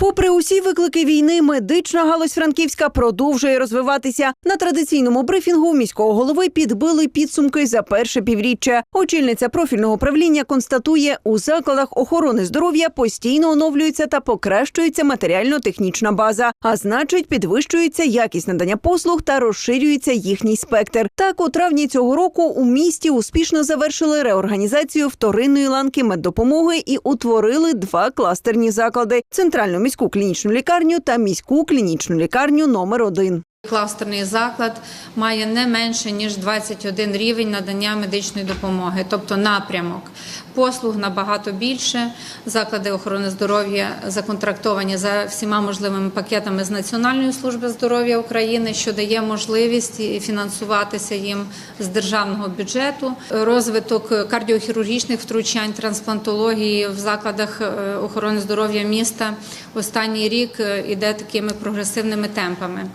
Попри усі виклики війни, медична галузь Франківська продовжує розвиватися. На традиційному брифінгу міського голови підбили підсумки за перше півріччя. Очільниця профільного управління констатує, у закладах охорони здоров'я постійно оновлюється та покращується матеріально-технічна база, а значить, підвищується якість надання послуг та розширюється їхній спектр. Так, у травні цього року у місті успішно завершили реорганізацію вторинної ланки меддопомоги і утворили два кластерні заклади: центральну міську клінічну лікарню та міську клінічну лікарню номер 1 Кластерний заклад має не менше ніж 21 рівень надання медичної допомоги, тобто напрямок послуг набагато більше. Заклади охорони здоров'я законтрактовані за всіма можливими пакетами з Національної служби здоров'я України, що дає можливість фінансуватися їм з державного бюджету. Розвиток кардіохірургічних втручань, трансплантології в закладах е, охорони здоров'я міста останній рік е, іде такими прогресивними темпами.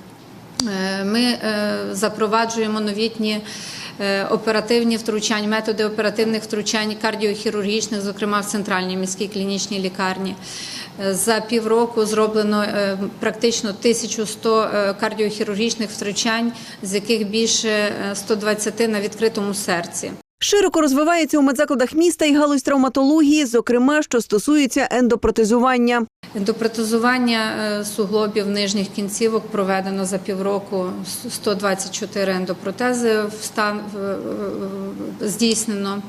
Е, Ми е, запроваджуємо новітні е, оперативні втручань, методи оперативних втручань кардіохірургічних, зокрема в центральній міській клінічній лікарні. За півроку зроблено практично 1100 е, кардіохірургічних втручань, з яких більше е, 120 на відкритому серці. Широко розвивається у медзакладах міста і галузь травматології, зокрема, що стосується ендопротезування. Ендопротезування е, суглобів нижніх кінцівок проведено за півроку 124 ендопротези встан- здійснено.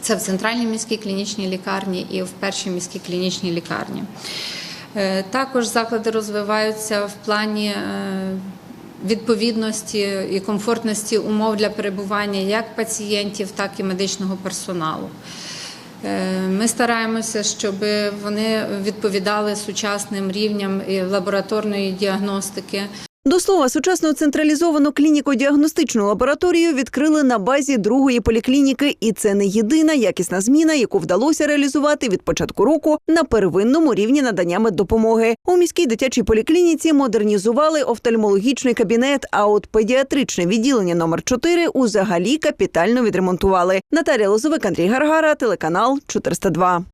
Це в центральній міській клінічній лікарні і в першій міській клінічній лікарні. Е, Також заклади розвиваються в плані е, відповідності і комфортності умов для перебування як пацієнтів, так і медичного персоналу. Е, Ми стараємося, щоб вони відповідали сучасним рівням лабораторної діагностики. До слова, сучасну централізовану клініко-діагностичну лабораторію відкрили на базі другої поліклініки, і це не єдина якісна зміна, яку вдалося реалізувати від початку року на первинному рівні надання меддопомоги. У міській дитячій поліклініці модернізували офтальмологічний кабінет, а от педіатричне відділення номер 4 узагалі капітально відремонтували. Наталія Лозовик, Андрій Гаргара, телеканал 402.